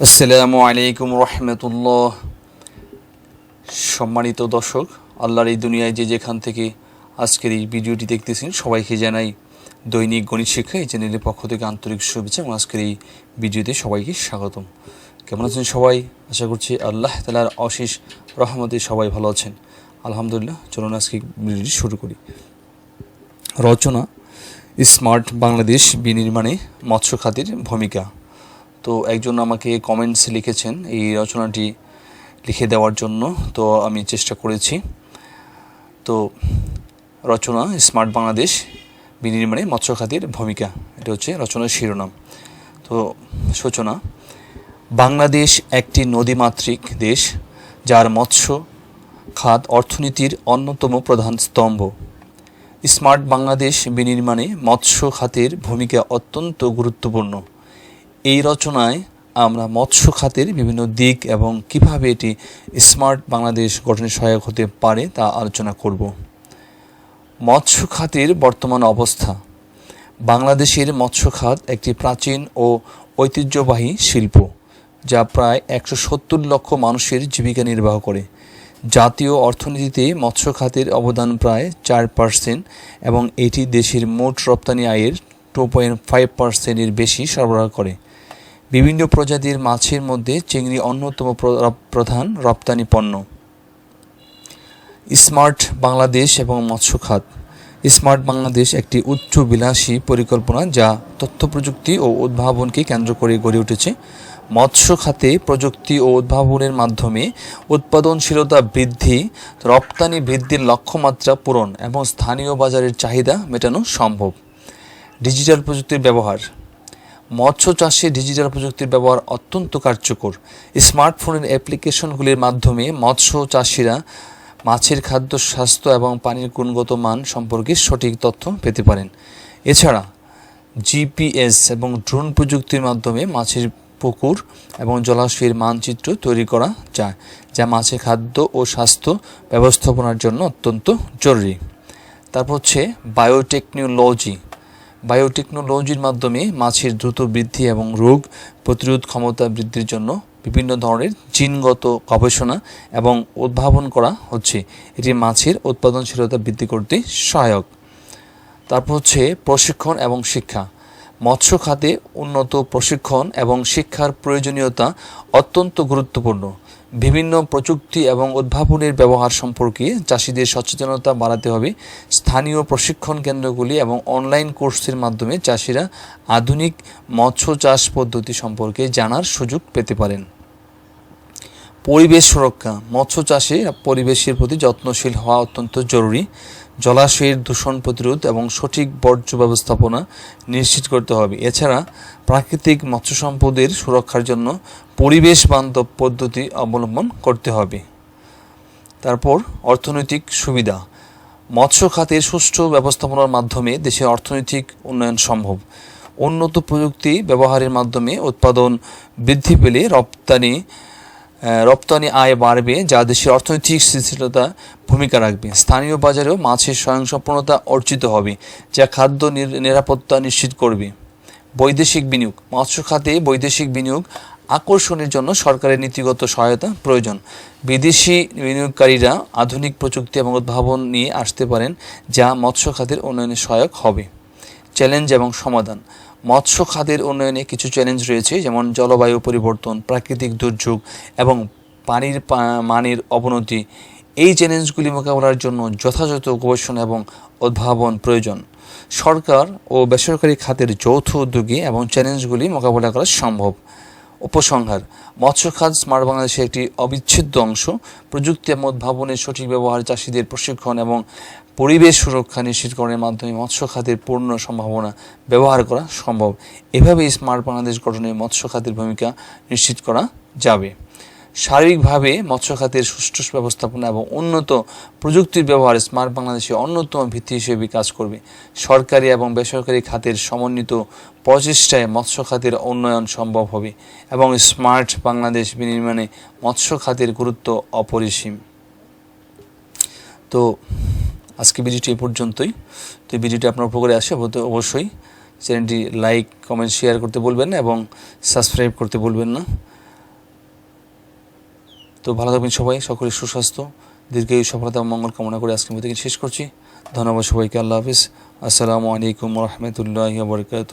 আসসালামু আলাইকুম রহমতুল্লাহ। সম্মানিত দর্শক, আল্লাহর এই দুনিয়ায় যে যেখান থেকে আজকের এই ভিডিওটি দেখতেছেন, সবাইকে জানাই দৈনিক গণিত শিক্ষা এই চ্যানেলের পক্ষ থেকে আন্তরিক শুভেচ্ছা এবং আজকের এই ভিডিওতে সবাইকে স্বাগতম। কেমন আছেন সবাই? আশা করছি আল্লাহ তালার অশেষ রহমতে সবাই ভালো আছেন। আলহামদুলিল্লাহ, চলুন আজকে ভিডিওটি শুরু করি। রচনা, স্মার্ট বাংলাদেশ বিনির্মাণে মৎস্য খাতের ভূমিকা। তো একজন আমাকে কমেন্টস লিখেছেন এই রচনাটি লিখে দেওয়ার জন্য, তো আমি চেষ্টা করেছি। তো রচনা, স্মার্ট বাংলাদেশ, বিনির্মাণে মৎস্য খাতের ভূমিকা, এটা হচ্ছে রচনার শিরোনাম। তো সূচনা, বাংলাদেশ একটি নদীমাতৃক দেশ, যার মৎস্য, খাত, অর্থনীতির অন্যতম প্রধান স্তম্ভ। স্মার্ট বাংলাদেশ বিনির্মাণে মৎস্য খাতের ভূমিকা অত্যন্ত গুরুত্বপূর্ণ। এই রচনায় আমরা মৎস্য খাতের বিভিন্ন দিক এবং কীভাবে এটি স্মার্ট বাংলাদেশ গঠনে সহায়ক হতে পারে তা আলোচনা করব। মৎস্য খাতের বর্তমান অবস্থা। বাংলাদেশের মৎস্য খাত একটি প্রাচীন ও ঐতিহ্যবাহী শিল্প, যা প্রায় একশো সত্তর লক্ষ মানুষের জীবিকা নির্বাহ করে। জাতীয় অর্থনীতিতে মৎস্য খাতের অবদান প্রায় চার পার্সেন্ট এবং এটি দেশের মোট রপ্তানি আয়ের টু পয়েন্ট ফাইভ পার্সেন্টের বেশি সরবরাহ করে। বিভিন্ন প্রজাতির মাছের মধ্যে চিংড়ি অন্যতম প্রধান রপ্তানি পণ্য। স্মার্ট বাংলাদেশ এবং মৎস্য খাত। স্মার্ট বাংলাদেশ একটি উচ্চ বিলাসী পরিকল্পনা যা তথ্য প্রযুক্তি ও উদ্ভাবনকে কেন্দ্র করে গড়ে উঠেছে। মৎস্য খাতে প্রযুক্তি ও উদ্ভাবনের মাধ্যমে উৎপাদনশীলতা বৃদ্ধি, রপ্তানি বৃদ্ধির লক্ষ্যমাত্রা পূরণ এবং স্থানীয় বাজারের চাহিদা মেটানো সম্ভব। ডিজিটাল প্রযুক্তির ব্যবহার। মৎস্য চাষে ডিজিটাল প্রযুক্তির ব্যবহার অত্যন্ত কার্যকর। স্মার্টফোনের অ্যাপ্লিকেশনগুলির মাধ্যমে মৎস্য চাষিরা মাছের খাদ্য, স্বাস্থ্য এবং পানির গুণগত মান সম্পর্কে সঠিক তথ্য পেতে পারেন। এছাড়া, জিপিএস এবং ড্রোন প্রযুক্তির মাধ্যমে মাছের পুকুর এবং জলাশয়ের মানচিত্র তৈরি করা যায়, যা মাছের খাদ্য ও স্বাস্থ্য ব্যবস্থাপনার জন্য অত্যন্ত জরুরি। তারপর হচ্ছে বায়োটেকনোলজি বায়োটেকনোলজির মাধ্যমে মাছের দ্রুত বৃদ্ধি এবং রোগ প্রতিরোধ ক্ষমতা বৃদ্ধির জন্য বিভিন্ন ধরনের জিনগত গবেষণা এবং উদ্ভাবন করা হচ্ছে। এটি মাছের উৎপাদনশীলতা বৃদ্ধি করতে সহায়ক। তারপর হচ্ছে প্রশিক্ষণ এবং শিক্ষা। মৎস্য খাতে উন্নত প্রশিক্ষণ এবং শিক্ষার প্রয়োজনীয়তা অত্যন্ত গুরুত্বপূর্ণ। বিভিন্ন প্রযুক্তি এবং উদ্ভাবনের ব্যবহার সম্পর্কে চাষিদের সচেতনতা বাড়াতে হবে। স্থানীয় প্রশিক্ষণ কেন্দ্রগুলি এবং অনলাইন কোর্সের মাধ্যমে চাষিরা আধুনিক মৎস্য চাষ পদ্ধতি সম্পর্কে জানার সুযোগ পেতে পারেন। পরিবেশ সুরক্ষা, মৎস্য চাষে পরিবেশের প্রতি যত্নশীল হওয়া অত্যন্ত জরুরি। জলাশয়ের দূষণ প্রতিরোধ এবং সঠিক বর্জ্য ব্যবস্থাপনা নিশ্চিত করতে হবে। এছাড়া প্রাকৃতিক মৎস্য সম্পদের সুরক্ষার জন্য পরিবেশ বান্ধব পদ্ধতি অবলম্বন করতে হবে। তারপর অর্থনৈতিক সুবিধা। মৎস্য খাতের সুষ্ঠু ব্যবস্থাপনার মাধ্যমে দেশের অর্থনৈতিক উন্নয়ন সম্ভব। উন্নত প্রযুক্তি ব্যবহারের মাধ্যমে উৎপাদন বৃদ্ধি পেলে রপ্তানি রপ্তানি আয় বাড়বে, যা দেশের অর্থনৈতিক স্থিতিশীলতা ভূমিকা রাখবে। স্থানীয় বাজারেও মাছের স্বয়ংসম্পূর্ণতা অর্জিত হবে, যা খাদ্য নিরাপত্তা নিশ্চিত করবে। বৈদেশিক বিনিয়োগ মৎস্য খাতে বৈদেশিক বিনিয়োগ আকর্ষণের জন্য সরকারের নীতিগত সহায়তা প্রয়োজন। বিদেশি বিনিয়োগকারীরা আধুনিক প্রযুক্তি এবং উদ্ভাবন নিয়ে আসতে পারেন, যা মৎস্য খাতের উন্নয়নে সহায়ক হবে। চ্যালেঞ্জ এবং সমাধান। মৎস্য খাতের উন্নয়নে কিছু চ্যালেঞ্জ রয়েছে, যেমন জলবায়ু পরিবর্তন, প্রাকৃতিক দুর্যোগ এবং পানির মানের অবনতি। এই চ্যালেঞ্জগুলি মোকাবেলার জন্য যথাযথ গবেষণা এবং উদ্ভাবন প্রয়োজন। সরকার ও বেসরকারি খাতের যৌথ উদ্যোগে এবং চ্যালেঞ্জগুলি মোকাবেলা করা সম্ভব। উপসংহার, মৎস্য খাত স্মার্ট বাংলাদেশের একটি অবিচ্ছেদ্য অংশ। প্রযুক্তি এবং উদ্ভাবনের সঠিক ব্যবহার চাষিদের প্রশিক্ষণ এবং পরিবেশ সুরক্ষা নিশ্চিতকরণের মাধ্যমে মৎস্য খাতের পূর্ণ সম্ভাবনা ব্যবহার করা সম্ভব। এভাবে স্মার্ট বাংলাদেশ গঠনে মৎস্য খাতের ভূমিকা নিশ্চিত করা যাবে। শারীরিকভাবে মৎস্য খাতের সুষ্ঠু ব্যবস্থাপনা এবং উন্নত প্রযুক্তির ব্যবহার স্মার্ট বাংলাদেশে অন্যতম ভিত্তি হিসেবে কাজ করবে। সরকারি এবং বেসরকারি খাতের সমন্বিত প্রচেষ্টায় মৎস্য খাতের উন্নয়ন সম্ভব হবে এবং স্মার্ট বাংলাদেশ বিনির্মাণে মৎস্য খাতের গুরুত্ব অপরিসীম। তো আজকে ভিডিওটি এ পর্যন্তই। তো এই ভিডিওটি আপনার উপকারে আসে অবশ্যই চ্যানেলটি লাইক, কমেন্ট, শেয়ার করতে বলবেন না এবং সাবস্ক্রাইব করতে বলবেন না। তো ভালো থাকবেন সবাই, সকলে সুস্বাস্থ্য, দীর্ঘায়ু সফলতা মঙ্গল কামনা করে আজকে মধ্যে শেষ করছি। ধন্যবাদ সবাইকে, আল্লাহ হাফিজ। আসসালামু আলাইকুম রহমতুল্লাহ বরকাত